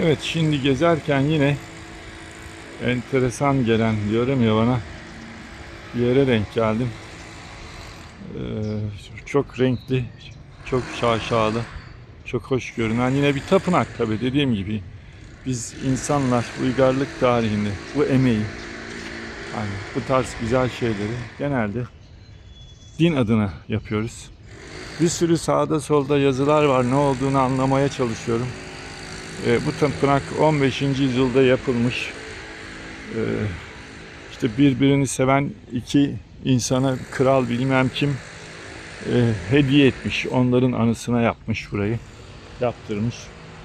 Evet şimdi gezerken yine enteresan gelen diyorum ya bana yere denk geldim. Ee, çok renkli, çok şaşalı, çok hoş görünen yine bir tapınak tabi dediğim gibi. Biz insanlar uygarlık tarihinde bu emeği, hani bu tarz güzel şeyleri genelde din adına yapıyoruz. Bir sürü sağda solda yazılar var ne olduğunu anlamaya çalışıyorum. E, bu tapınak 15. yüzyılda yapılmış. E, işte birbirini seven iki insana kral bilmem kim e, hediye etmiş. Onların anısına yapmış burayı. Yaptırmış.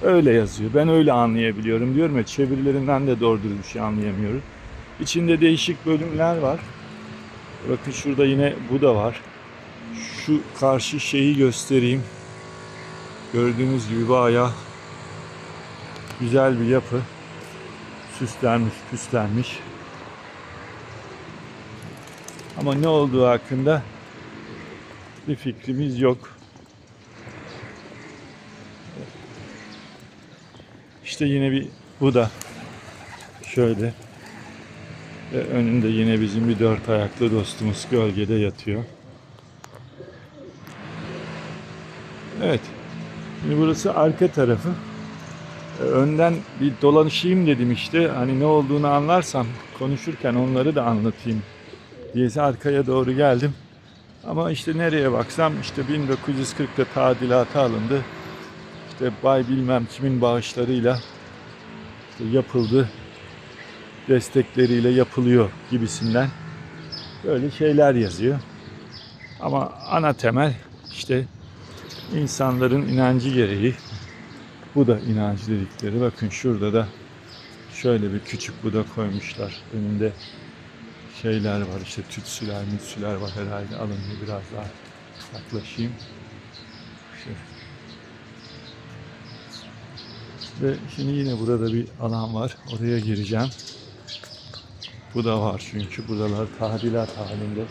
Öyle yazıyor. Ben öyle anlayabiliyorum. Diyorum ya çevirilerinden de doğru bir şey anlayamıyorum. İçinde değişik bölümler var. Bakın şurada yine bu da var. Şu karşı şeyi göstereyim. Gördüğünüz gibi bayağı güzel bir yapı. Süslenmiş, püslenmiş. Ama ne olduğu hakkında bir fikrimiz yok. İşte yine bir bu da şöyle ve önünde yine bizim bir dört ayaklı dostumuz gölgede yatıyor. Evet. Şimdi burası arka tarafı. Önden bir dolanışayım dedim işte. Hani ne olduğunu anlarsam konuşurken onları da anlatayım diyesi arkaya doğru geldim. Ama işte nereye baksam işte 1940'ta tadilata alındı. İşte bay bilmem kimin bağışlarıyla işte yapıldı. Destekleriyle yapılıyor gibisinden böyle şeyler yazıyor. Ama ana temel işte insanların inancı gereği bu da inanç dedikleri. Bakın şurada da şöyle bir küçük Buda koymuşlar. Önünde şeyler var işte tütsüler, mütsüler var herhalde. Alın bir biraz daha yaklaşayım. İşte. Ve şimdi yine burada bir alan var. Oraya gireceğim. Bu da var çünkü buralar tadilat halinde.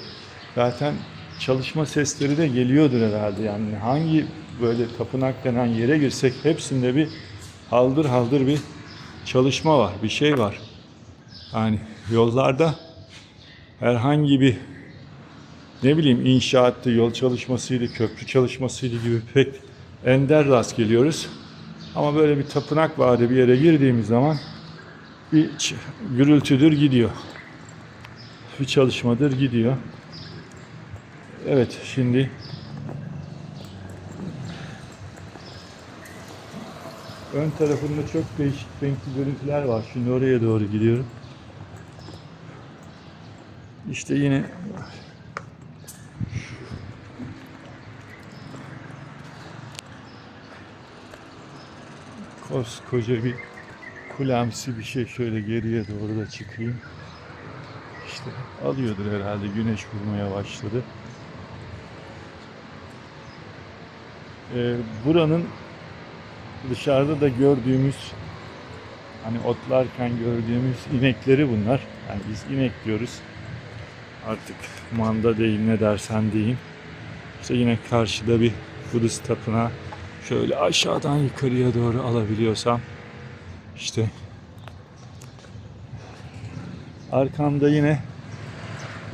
Zaten çalışma sesleri de geliyordur herhalde. Yani hangi böyle tapınak denen yere girsek hepsinde bir haldır haldır bir çalışma var, bir şey var. Yani yollarda herhangi bir ne bileyim inşaattı, yol çalışmasıydı, köprü çalışmasıydı gibi pek ender rast geliyoruz. Ama böyle bir tapınak vardı bir yere girdiğimiz zaman bir gürültüdür gidiyor. Bir çalışmadır gidiyor. Evet şimdi ön tarafında çok değişik renkli görüntüler var. Şimdi oraya doğru gidiyorum. İşte yine koskoca bir kulemsi bir şey şöyle geriye doğru da çıkayım. İşte alıyordur herhalde güneş vurmaya başladı. Ee, buranın dışarıda da gördüğümüz hani otlarken gördüğümüz inekleri bunlar. Yani biz inek diyoruz. Artık manda değil ne dersen deyin. İşte yine karşıda bir Budist tapınağı şöyle aşağıdan yukarıya doğru alabiliyorsam işte arkamda yine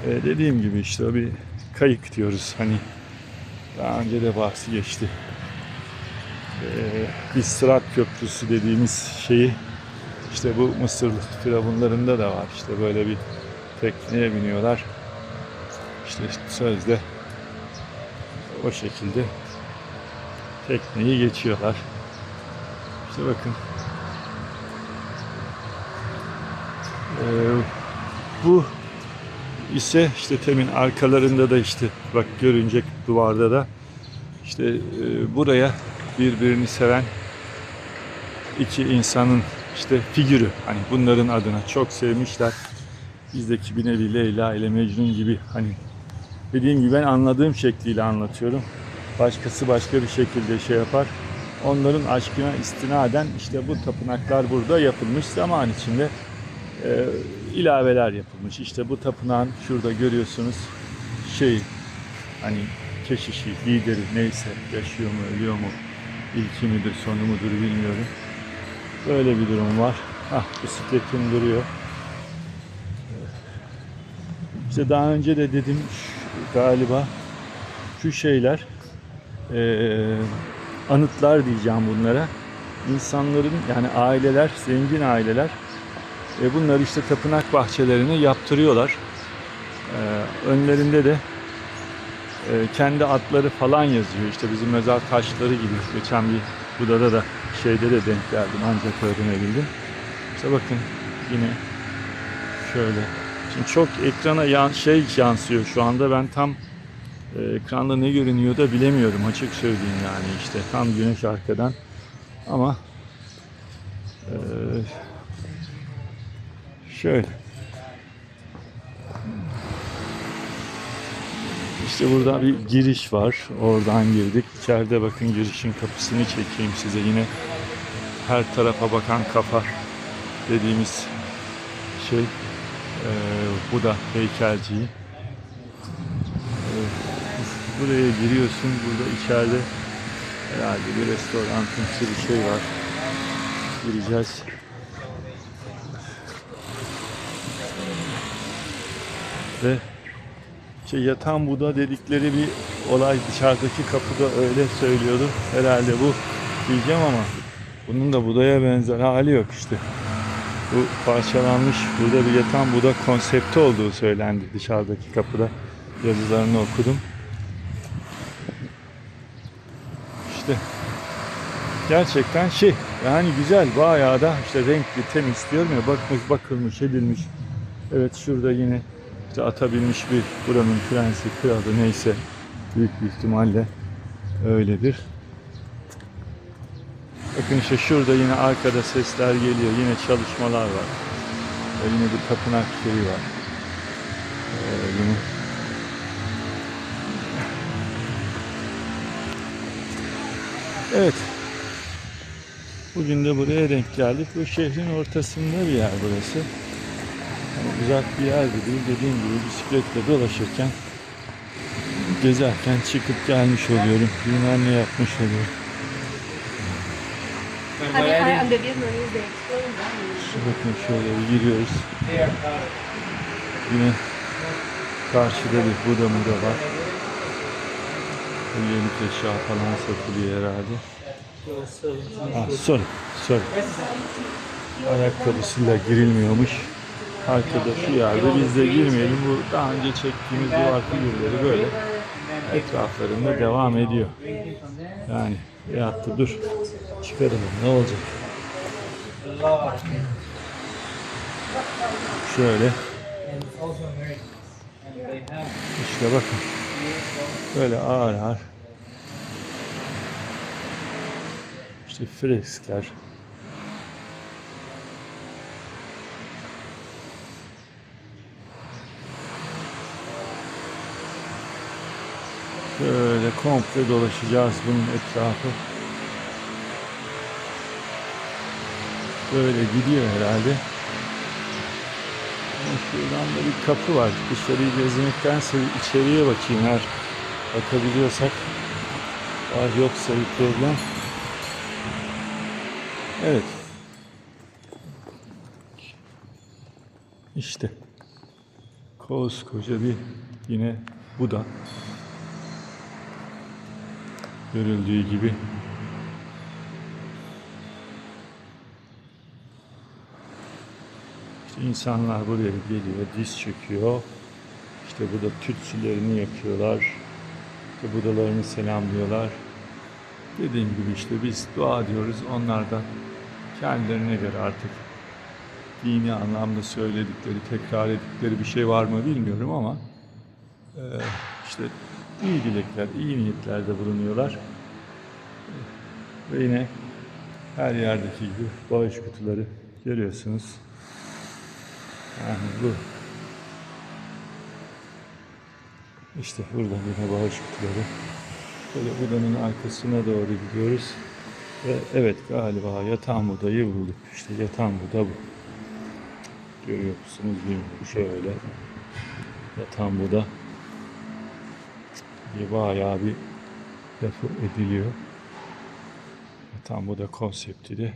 e, dediğim gibi işte bir kayık diyoruz hani daha önce de bahsi geçti. Ee, bir Sırat Köprüsü dediğimiz şeyi işte bu Mısır firavunlarında da var. İşte böyle bir tekneye biniyorlar. İşte sözde o şekilde tekneyi geçiyorlar. İşte bakın. Ee, bu ise işte temin arkalarında da işte bak görünecek duvarda da işte e, buraya birbirini seven iki insanın işte figürü hani bunların adına çok sevmişler. Bizdeki bir nevi Leyla ile Mecnun gibi hani dediğim gibi ben anladığım şekliyle anlatıyorum. Başkası başka bir şekilde şey yapar. Onların aşkına istinaden işte bu tapınaklar burada yapılmış zaman içinde e, ilaveler yapılmış. İşte bu tapınağın şurada görüyorsunuz şey hani keşişi, lideri neyse yaşıyor mu ölüyor mu ilki midir sonu mudur bilmiyorum. Böyle bir durum var. Hah bisikletim duruyor. İşte daha önce de dedim galiba şu şeyler eee, anıtlar diyeceğim bunlara. İnsanların yani aileler, zengin aileler e, bunları işte tapınak bahçelerine yaptırıyorlar. Eee, önlerinde de e, kendi adları falan yazıyor. İşte bizim mezar taşları gibi. Geçen bir Buda'da da şeyde de denk geldim ancak öğrenebildim. İşte bakın yine şöyle. Şimdi çok ekrana yan, şey yansıyor şu anda. Ben tam e, ekranda ne görünüyor da bilemiyorum açık söyleyeyim yani işte tam güneş arkadan ama e, şöyle İşte burada bir giriş var. Oradan girdik. İçeride bakın girişin kapısını çekeyim size. Yine her tarafa bakan kafa dediğimiz şey. Ee, bu da heykelciyi. Ee, buraya giriyorsun. Burada içeride herhalde bir restorantımsı bir şey var. Gireceğiz. Ve şey yatan Buda dedikleri bir olay dışarıdaki kapıda öyle söylüyordu. Herhalde bu diyeceğim ama bunun da Buda'ya benzer hali yok işte. Bu parçalanmış burada bir yatan Buda konsepti olduğu söylendi dışarıdaki kapıda yazılarını okudum. İşte gerçekten şey yani güzel bayağı da işte renkli temiz diyorum ya bakmış bakılmış edilmiş. Evet şurada yine işte atabilmiş bir buranın prensi, kralı neyse büyük bir ihtimalle öyledir. Bakın işte şurada yine arkada sesler geliyor. Yine çalışmalar var. Ve yine bir tapınak şeyi var. Ee, yine Evet. Bugün de buraya denk geldik. Bu şehrin ortasında bir yer burası. Uzak bir yer de değil. Dediğim gibi bisikletle dolaşırken gezerken çıkıp gelmiş oluyorum. Bilmem ne yapmış oluyorum. Honey, I under this one is the explain that. İşte bakın şöyle bir giriyoruz. Yine karşıda bir Buda Muda var. Bu yeni eşya falan satılıyor herhalde. Ah, sorry, sorry. Ayakkabısıyla girilmiyormuş. Arkada şu yerde biz de girmeyelim. Bu daha önce çektiğimiz duvar figürleri böyle etraflarında devam ediyor. Yani da dur çıkaralım ne olacak? Şöyle işte bakın böyle ağır ağır işte freskler Böyle komple dolaşacağız bunun etrafı. Böyle gidiyor herhalde. Şuradan da bir kapı var. Dışarıyı gezmektense içeriye bakayım eğer bakabiliyorsak. Var yoksa bir problem. Evet. İşte. Koskoca bir yine Buda. Görüldüğü gibi. İşte insanlar buraya geliyor, diz çöküyor. İşte burada tütsülerini yakıyorlar. İşte budalarını selamlıyorlar. Dediğim gibi işte biz dua diyoruz. Onlar da kendilerine göre artık dini anlamda söyledikleri, tekrar ettikleri bir şey var mı bilmiyorum ama eee, işte iyi dilekler, iyi niyetlerde bulunuyorlar. Ve yine her yerdeki gibi bağış kutuları görüyorsunuz. Yani bu. İşte burada yine bağış kutuları. Böyle budanın arkasına doğru gidiyoruz. Ve evet galiba yatan budayı bulduk. İşte yatan buda bu. Görüyor musunuz bilmiyorum. Şöyle. Yatan buda. Diye bayağı bir lafı ediliyor. Yatan buda konsepti de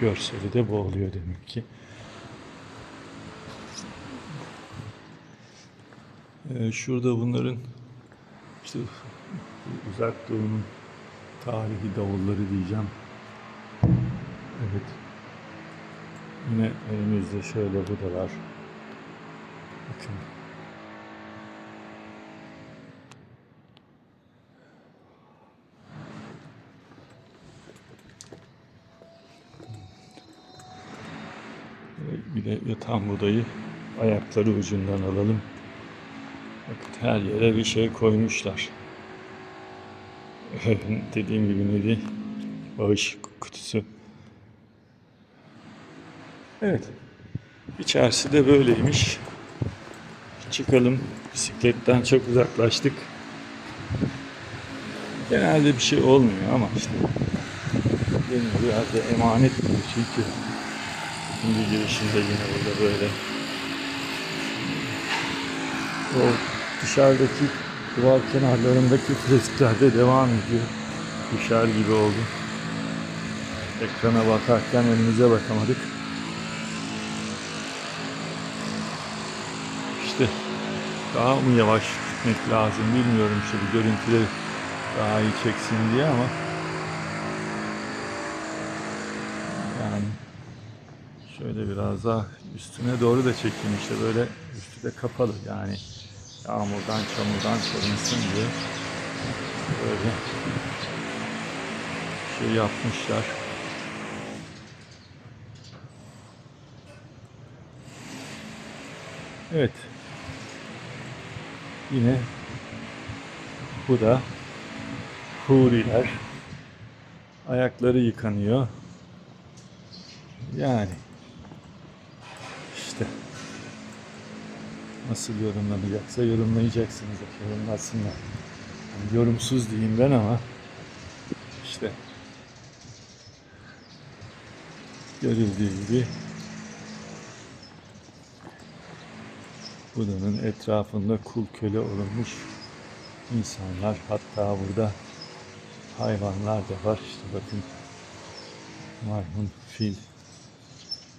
görseli de bu oluyor demek ki. Ee, şurada bunların işte bu uzak doğunun tarihi davulları diyeceğim. Evet. Yine elimizde şöyle bu da var. Bakın. Yatan budayı ayakları ucundan alalım. Bakın her yere bir şey koymuşlar. Dediğim gibi neydi? Bağış kutusu. Evet. İçerisi de böyleymiş. Çıkalım. Bisikletten çok uzaklaştık. Genelde bir şey olmuyor ama işte benim biraz da emanet gibi çünkü şimdi girişinde yine burada böyle o dışarıdaki duvar kenarlarındaki freskler de devam ediyor. Düşer gibi oldu. Ekrana bakarken önümüze bakamadık. İşte daha mı yavaş gitmek lazım bilmiyorum bu görüntüleri daha iyi çeksin diye ama yani şöyle biraz daha üstüne doğru da çekeyim işte böyle üstü de kapalı yani yağmurdan çamurdan korunsun diye böyle şey yapmışlar. Evet. Yine bu da huriler. Ayakları yıkanıyor. Yani nasıl yorumlanacaksa yorumlayacaksınız. Yorumlasınlar. Yani yorumsuz diyeyim ben ama işte görüldüğü gibi Buda'nın etrafında kul köle olunmuş insanlar. Hatta burada hayvanlar da var. İşte bakın maymun, fil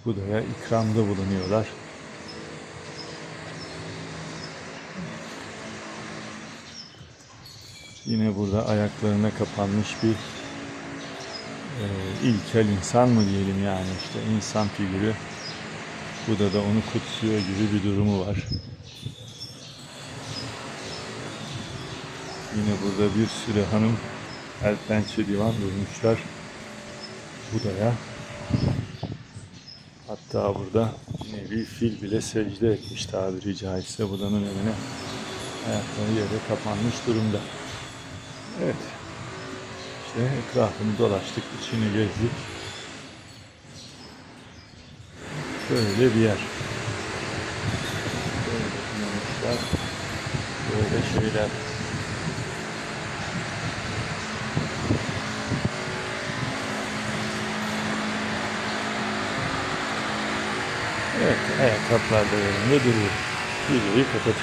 Buda'ya ikramda bulunuyorlar. Yine burada ayaklarına kapanmış bir e, ilkel insan mı diyelim yani işte insan figürü. Buda da onu kutsuyor gibi bir durumu var. Yine burada bir sürü hanım el pençe divan durmuşlar. Buda'ya. Hatta burada bir fil bile secde etmiş tabiri caizse Buda'nın önüne ayakları yere kapanmış durumda. Evet. İşte etrafını dolaştık, içini gezdik. Böyle bir yer. Böyle kullanmışlar. Böyle şeyler. Evet, ayakkabılar da yerinde duruyor. Videoyu kapatıyorum.